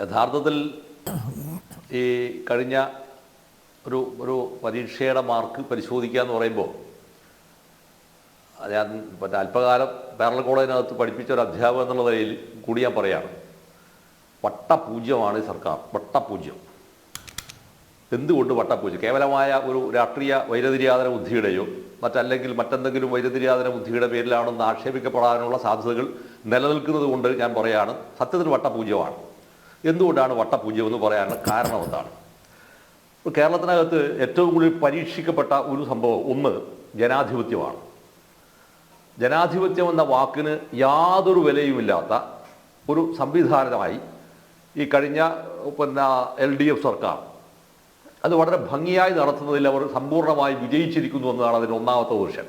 യഥാർത്ഥത്തിൽ ഈ കഴിഞ്ഞ ഒരു ഒരു പരീക്ഷയുടെ മാർക്ക് പരിശോധിക്കുക എന്ന് പറയുമ്പോൾ ഞാൻ മറ്റേ അല്പകാലം പേരള കോളേജിനകത്ത് പഠിപ്പിച്ച ഒരു അധ്യാപകൻ എന്നുള്ള നിലയിൽ കൂടി ഞാൻ പറയാണ് വട്ടപൂജ്യമാണ് സർക്കാർ. വട്ടപൂജ്യം. എന്തുകൊണ്ട് വട്ടപൂജ്യം? കേവലമായ ഒരു രാഷ്ട്രീയ വൈരതിര്യാതന ബുദ്ധിയുടെയോ മറ്റല്ലെങ്കിൽ മറ്റെന്തെങ്കിലും വൈരതിര്യാതന ബുദ്ധിയുടെ പേരിലാണെന്ന് ആക്ഷേപിക്കപ്പെടാനുള്ള സാധ്യതകൾ നിലനിൽക്കുന്നത് കൊണ്ട് ഞാൻ പറയാണ് സത്യത്തിൽ വട്ടപൂജ്യമാണ്. എന്തുകൊണ്ടാണ് വട്ടപൂജ്യം എന്ന് പറയാനുള്ള കാരണം എന്താണ്? കേരളത്തിനകത്ത് ഏറ്റവും കൂടുതൽ പരീക്ഷിക്കപ്പെട്ട ഒരു സംഭവം ഒന്ന് ജനാധിപത്യമാണ്. ജനാധിപത്യം എന്ന വാക്കിന് യാതൊരു വിലയുമില്ലാത്ത ഒരു സംവിധാനമായി ഈ കഴിഞ്ഞ പിന്നെ എൽ ഡി എഫ് സർക്കാർ അത് വളരെ ഭംഗിയായി നടത്തുന്നതിൽ അവർ സമ്പൂർണമായി വിജയിച്ചിരിക്കുന്നു എന്നതാണ് അതിന്റെ ഒന്നാമത്തെ വർഷം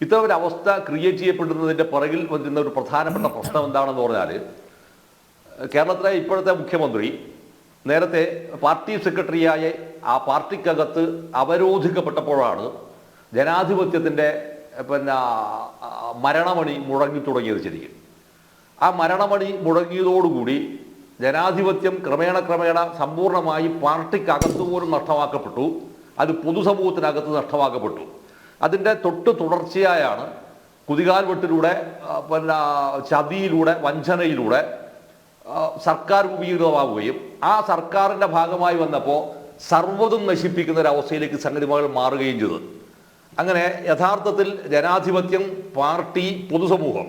ഇത്തരം ഒരു അവസ്ഥ ക്രിയേറ്റ് ചെയ്യപ്പെടുന്നതിന്റെ പുറകിൽ വരുന്ന ഒരു പ്രധാനപ്പെട്ട പ്രശ്നം എന്താണെന്ന് പറഞ്ഞാൽ കേരളത്തിലെ ഇപ്പോഴത്തെ മുഖ്യമന്ത്രി നേരത്തെ പാർട്ടി സെക്രട്ടറിയായ ആ പാർട്ടിക്കകത്ത് അവരോധിക്കപ്പെട്ടപ്പോഴാണ് ജനാധിപത്യത്തിന്റെ പിന്നെ മരണമണി മുഴങ്ങി തുടങ്ങിയത് ശരിക്കും. ആ മരണമണി മുഴങ്ങിയതോടുകൂടി ജനാധിപത്യം ക്രമേണ ക്രമേണ സമ്പൂർണമായി പാർട്ടിക്കകത്ത് പോലും നഷ്ടമാക്കപ്പെട്ടു. അത് പൊതുസമൂഹത്തിനകത്ത് നഷ്ടമാക്കപ്പെട്ടു. അതിന്റെ തൊട്ട് തുടർച്ചയായാണ് കുതികാൽ വെട്ടിലൂടെ പിന്നെ ചതിയിലൂടെ വഞ്ചനയിലൂടെ സർക്കാർ രൂപീകൃതമാവുകയും ആ സർക്കാരിന്റെ ഭാഗമായി വന്നപ്പോൾ സർവതും നശിപ്പിക്കുന്ന ഒരു അവസ്ഥയിലേക്ക് സംഗതികൾ മാറുകയും ചെയ്തു. അങ്ങനെ യഥാർത്ഥത്തിൽ ജനാധിപത്യം പാർട്ടി പൊതുസമൂഹം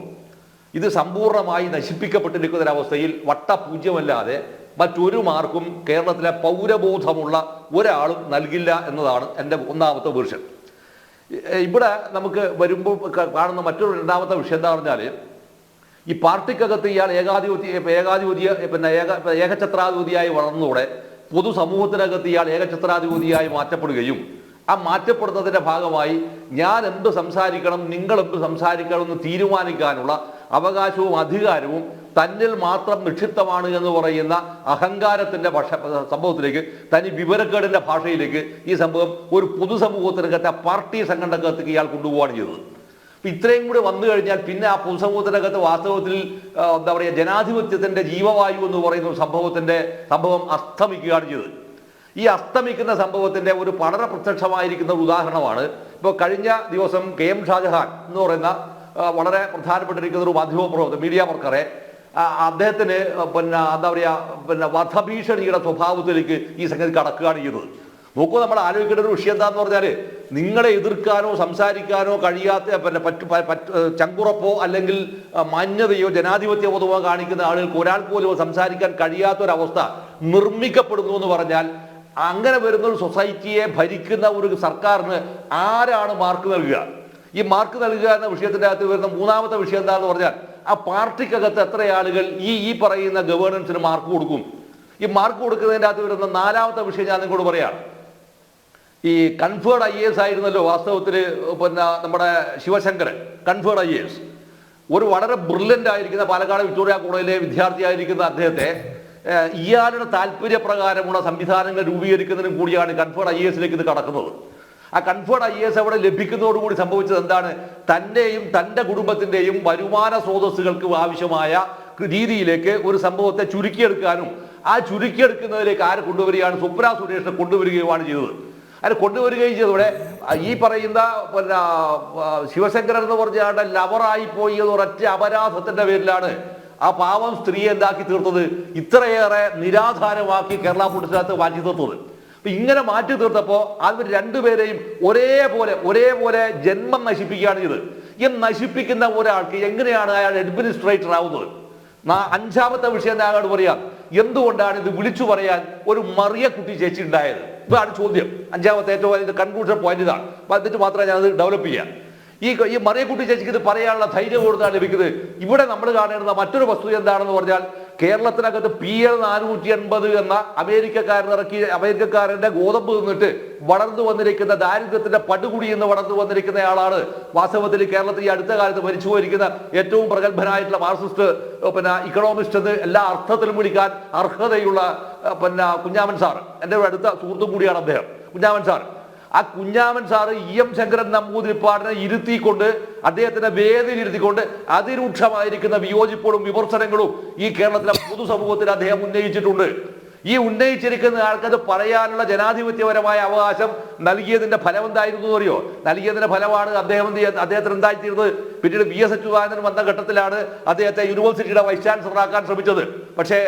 ഇത് സമ്പൂർണമായി നശിപ്പിക്കപ്പെട്ടിരിക്കുന്ന ഒരവസ്ഥയിൽ വട്ടപൂജ്യമല്ലാതെ മറ്റൊരു മാർക്കും കേരളത്തിലെ പൗരബോധമുള്ള ഒരാളും നൽകില്ല എന്നതാണ് എന്റെ ഒന്നാമത്തെ വേർഷൻ ഇവിടെ നമുക്ക് വരുമ്പോൾ കാണുന്ന മറ്റൊരു രണ്ടാമത്തെ വിഷയം എന്താ പറഞ്ഞാൽ ഈ പാർട്ടിക്കകത്ത് ഇയാൾ ഏകാധിപത്യ ഏകാധിപതി പിന്നെ ഏക ഏകഛത്രാധിപതിയായി വളർന്നതോടെ പൊതുസമൂഹത്തിനകത്ത് ഇയാൾ ഏകഛത്രാധിപതിയായി മാറ്റപ്പെടുകയും ആ മാറ്റപ്പെടുന്നതിന്റെ ഭാഗമായി ഞാൻ എന്ത് സംസാരിക്കണം നിങ്ങൾ എന്ത് സംസാരിക്കണം എന്ന് തീരുമാനിക്കാനുള്ള അവകാശവും അധികാരവും തന്നിൽ മാത്രം നിക്ഷിപ്തമാണ് എന്ന് പറയുന്ന അഹങ്കാരത്തിന്റെ ഭാഷ സംഭവത്തിലേക്ക് തനി വിവരക്കേടിന്റെ ഭാഷയിലേക്ക് ഈ സംഭവം ഒരു പൊതുസമൂഹത്തിനകത്തെ പാർട്ടി സംഘടനകത്തേക്ക് ഇയാൾ കൊണ്ടുപോവുകയാണ് ചെയ്തത്. ഇത്രയും കൂടി വന്നു കഴിഞ്ഞാൽ പിന്നെ ആ പൊതുസമൂഹത്തിനകത്ത് വാസ്തവത്തിൽ എന്താ പറയുക ജനാധിപത്യത്തിന്റെ ജീവവായു എന്ന് പറയുന്ന സംഭവത്തിന്റെ സംഭവം അസ്തമിക്കുകയാണ് ചെയ്തത്. ഈ അസ്തമിക്കുന്ന സംഭവത്തിന്റെ ഒരു വളരെ പ്രത്യക്ഷമായിരിക്കുന്ന ഒരു ഉദാഹരണമാണ്. ഇപ്പോൾ കഴിഞ്ഞ ദിവസം കെ എം ഷാജഹാൻ എന്ന് പറയുന്ന വളരെ പ്രധാനപ്പെട്ടിരിക്കുന്ന ഒരു മാധ്യമ പ്രവർത്തക മീഡിയ വർക്കറെ അദ്ദേഹത്തിന് പിന്നെ എന്താ പറയുക പിന്നെ വധഭീഷണിയുടെ സ്വഭാവത്തിലേക്ക് ഈ സംഗതി കടക്കുകയാണ് ചെയ്തത്. നോക്കൂ നമ്മൾ ആലോചിക്കേണ്ട ഒരു വിഷയം എന്താന്ന് പറഞ്ഞാൽ നിങ്ങളെ എതിർക്കാനോ സംസാരിക്കാനോ കഴിയാത്ത പിന്നെ പറ്റു ചങ്കുറപ്പോ അല്ലെങ്കിൽ മാന്യതയോ ജനാധിപത്യ ബോധമോ കാണിക്കുന്ന ആളുകൾക്ക് ഒരാൾ പോലും സംസാരിക്കാൻ കഴിയാത്ത ഒരു അവസ്ഥ നിർമ്മിക്കപ്പെടുന്നു എന്ന് പറഞ്ഞാൽ അങ്ങനെ വരുന്ന ഒരു സൊസൈറ്റിയെ ഭരിക്കുന്ന ഒരു സർക്കാരിന് ആരാണ് മാർക്ക് നൽകുക? ഈ മാർക്ക് നൽകുക എന്ന വിഷയത്തിന്റെ അകത്ത് വരുന്ന മൂന്നാമത്തെ വിഷയം എന്താണെന്ന് പറഞ്ഞാൽ ആ പാർട്ടിക്കകത്ത് എത്ര ആളുകൾ ഈ ഈ പറയുന്ന ഗവേണൻസിന് മാർക്ക് കൊടുക്കും? ഈ മാർക്ക് കൊടുക്കുന്നതിന്റെ അകത്ത് വരുന്ന നാലാമത്തെ വിഷയം ഞാൻ നിങ്ങളോട് പറയാം. ഈ കൺഫേർഡ് ഐ എസ് ആയിരുന്നല്ലോ വാസ്തവത്തിൽ പിന്നെ നമ്മുടെ ശിവശങ്കരൻ കൺഫേർഡ് ഐ എസ് ഒരു വളരെ ബ്രില്യന്റ് ആയിരിക്കുന്ന പാലക്കാട് വിക്ടോറിയ കോളേജിലെ വിദ്യാർത്ഥിയായിരിക്കുന്ന അദ്ദേഹത്തെ ഇയാളുടെ താല്പര്യപ്രകാരമുള്ള സംവിധാനങ്ങൾ രൂപീകരിക്കുന്നതിനും കൂടിയാണ് കൺഫേർഡ് ഐ എസിലേക്ക് ഇത് കടക്കുന്നത്. ആ കൺഫേർഡ് ഐ എസ് അവിടെ ലഭിക്കുന്നതോടുകൂടി സംഭവിച്ചത് എന്താണ്? തന്റെയും തന്റെ കുടുംബത്തിന്റെയും വരുമാന സ്രോതസ്സുകൾക്ക് ആവശ്യമായ രീതിയിലേക്ക് ഒരു സംഭവത്തെ ചുരുക്കിയെടുക്കാനും ആ ചുരുക്കിയെടുക്കുന്നതിലേക്ക് ആരെ കൊണ്ടുവരികയാണ് സുപ്ര സുരേഷിനെ കൊണ്ടുവരികയുമാണ് ചെയ്തത്. അതിന് കൊണ്ടുവരികയും ചെയ്തവിടെ ഈ പറയുന്ന പിന്നെ ശിവശങ്കരൻ എന്ന് പറഞ്ഞ ആളുടെ ലവറായി പോയി എന്ന് ഒരൊറ്റ അപരാധത്തിന്റെ പേരിലാണ് ആ പാവം സ്ത്രീയെ എന്താക്കി തീർത്തത്? ഇത്രയേറെ നിരാധാരമാക്കി കേരള പോലീസിനകത്ത് മാറ്റി തീർത്തത്. അപ്പൊ ഇങ്ങനെ മാറ്റി തീർത്തപ്പോ അവർ രണ്ടുപേരെയും ഒരേപോലെ ഒരേപോലെ ജന്മം നശിപ്പിക്കുകയാണ് ചെയ്തത്. ഈ നശിപ്പിക്കുന്ന ഒരാൾക്ക് എങ്ങനെയാണ് അയാൾ അഡ്മിനിസ്ട്രേറ്റർ ആവുന്നത്? അഞ്ചാമത്തെ വിഷയം ഞാൻ പറയാം. എന്തുകൊണ്ടാണ് ഇത് വിളിച്ചു പറയാൻ ഒരു മറിയ കുട്ടി ചേച്ചി ഉണ്ടായത് ഇതാണ് ചോദ്യം. അഞ്ചാമത്തെ ഏറ്റവും വലിയ കൺക്ലൂഷൻ പോയിന്റ് ഇതാണ്. എന്നിട്ട് മാത്രമേ ഞാൻ അത് ഡെവലപ്പ് ചെയ്യാം ഈ ഈ മറിയക്കുട്ടി ചേച്ചിക്ക് ഇത് പറയാനുള്ള ധൈര്യം കൊടുത്താണ് ലഭിക്കുന്നത് ഇവിടെ നമ്മൾ കാണേണ്ട മറ്റൊരു വസ്തു എന്താണെന്ന് പറഞ്ഞാൽ കേരളത്തിനകത്ത് പി എൽ നാനൂറ്റി എൺപത് എന്ന അമേരിക്കക്കാരൻ ഇറക്കി അമേരിക്കക്കാരന്റെ ഗോതമ്പ് തിന്നിട്ട് വളർന്നു വന്നിരിക്കുന്ന ദാരിദ്ര്യത്തിന്റെ പടുകുടി എന്ന് വളർന്നു വന്നിരിക്കുന്നയാളാണ് വാസ്തവത്തിൽ കേരളത്തിൽ ഈ അടുത്ത കാലത്ത് മരിച്ചു പോയിരിക്കുന്ന ഏറ്റവും പ്രഗത്ഭനായിട്ടുള്ള മാർക്സിസ്റ്റ് ഏഹ് പിന്നെ ഇക്കണോമിസ്റ്റ് എന്ന് എല്ലാ അർത്ഥത്തിലും വിളിക്കാൻ അർഹതയുള്ള പിന്നെ കുഞ്ഞാമൻ സാർ. എന്റെ അടുത്ത സുഹൃത്തും കൂടിയാണ് അദ്ദേഹം. കുഞ്ഞാമൻ സാർ ആ Kunhaman sir E M Sankaran നമ്പൂതിരിപ്പാടിനെ ഇരുത്തിക്കൊണ്ട് അദ്ദേഹത്തിന്റെ വേദിയിൽ ഇരുത്തിക്കൊണ്ട് അതിരൂക്ഷമായിരിക്കുന്ന വിയോജിപ്പുകളും വിമർശനങ്ങളും ഈ കേരളത്തിലെ പൊതുസമൂഹത്തിൽ അദ്ദേഹം ഉന്നയിച്ചിട്ടുണ്ട്. ഈ ഉന്നയിച്ചിരിക്കുന്ന ആൾക്കത് പറയാനുള്ള ജനാധിപത്യപരമായ അവകാശം നൽകിയതിന്റെ ഫലം എന്തായിരുന്നു അറിയോ നൽകിയതിന്റെ ഫലമാണ് അദ്ദേഹം അദ്ദേഹത്തിന് എന്തായിത്തീർന്നത്? പിന്നീട് വി എസ് അച്യുതാനന്ദൻ വന്ന ഘട്ടത്തിലാണ് അദ്ദേഹത്തെ യൂണിവേഴ്സിറ്റിയുടെ വൈസ് ചാൻസലറാക്കാൻ ശ്രമിച്ചത്. പക്ഷേ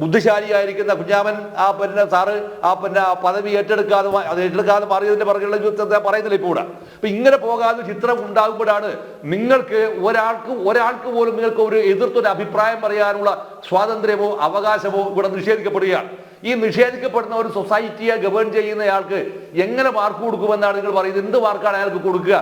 ബുദ്ധിശാലിയായിരിക്കുന്ന കുഞ്ഞാമൻ ആ പിന്നെ സാറ് ആ പിന്നെ പദവി ഏറ്റെടുക്കാതെ അത് ഏറ്റെടുക്കാതെ മാറിയതിന്റെ പുറകെയുള്ള ജീവിതത്തെ പറയുന്നില്ല ഇപ്പോൾ അപ്പൊ ഇങ്ങനെ പോകാതെ ചിത്രം ഉണ്ടാകുമ്പോഴാണ് നിങ്ങൾക്ക് ഒരാൾക്ക് ഒരാൾക്ക് പോലും നിങ്ങൾക്ക് ഒരു എതിർത്തൊരു അഭിപ്രായം പറയാനുള്ള സ്വാതന്ത്ര്യമോ അവകാശമോ ഇവിടെ നിഷേധിക്കപ്പെടുകയാണ്. ഈ നിഷേധിക്കപ്പെടുന്ന ഒരു സൊസൈറ്റിയെ ഗവേൺ ചെയ്യുന്നയാൾക്ക് എങ്ങനെ മാർക്ക് കൊടുക്കുമെന്നാണ് നിങ്ങൾ പറയുന്നത്? എന്ത് മാർക്കാണ് അയാൾക്ക് കൊടുക്കുക?